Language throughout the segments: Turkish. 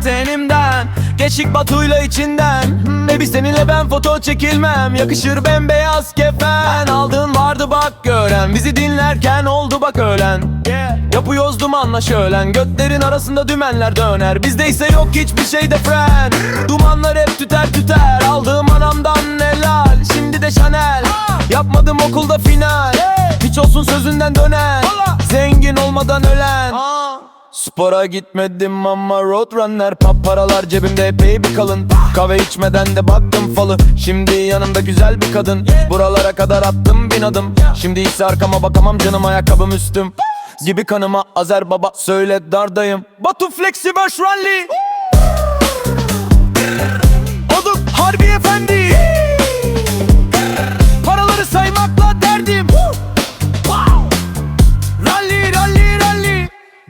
tenimden Geçik Batu'yla içinden. Baby seninle ben foto çekilmem. Yakışır bembeyaz kefen. Aldığın vardı bak gören. Bizi dinlerken oldu bak öğlen Yapıyoruz dumanla şölen. Götlerin arasında dümenler döner. Bizde ise yok hiçbir şeyde fren. Dumanlar hep tüter tüter. Aldığım anamdan helal. Şimdi de Chanel. Yapmadım okulda final. Hiç olsun sözünden dönen. Zengin olmadan ölen Spora gitmedim ama roadrunner Paparalar cebimde. Epey bir kalın Kahve içmeden de baktım falı. Şimdi yanımda güzel bir kadın. Buralara kadar attım bin adım. Şimdi ise arkama bakamam canım ayakkabım üstüm. Gibi kanıma Azer baba söyle dardayım. Batu Flexi Baş Rally. Olduk harbi efendi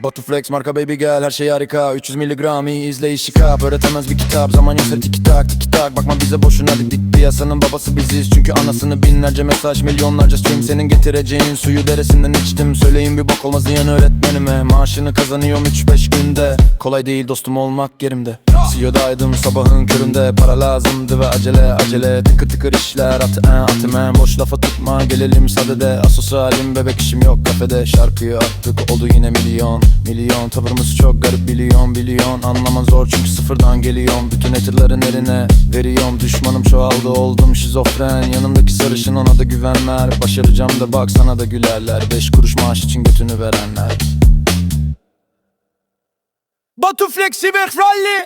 rally Batu Flex marka baby gel her şey harika. 300 miligram iyi izle işi kap Öğretemez bir kitap zaman yoksa tiki tak tiki tak Bakma bize boşuna dedik piyasanın babası biziz. Çünkü anasını binlerce mesaj milyonlarca stream Senin getireceğin suyu deresinden içtim. Söyleyin bir bok olmaz yan öğretmenime. Maaşını kazanıyorum 3-5 günde. Kolay değil dostum olmak yerimde CEO'daydım sabahın köründe Para lazımdı ve acele acele. Tıkır tıkır işler atı en atı Boş lafa tutma gelelim sadede. Asosyalim bebek işim yok kafede. Şarkıyı attık oldu yine milyon. Milyon tavırımız çok garip biliyon biliyon. Anlaman zor çünkü sıfırdan geliyorum. Bütün haterların eline veriyorum. Düşmanım çoğaldı oldum şizofren. Yanımdaki sarışın ona da güvenler. Başaracağım da bak sana da gülerler. Beş kuruş maaş için götünü verenler. Batu Flexi Rally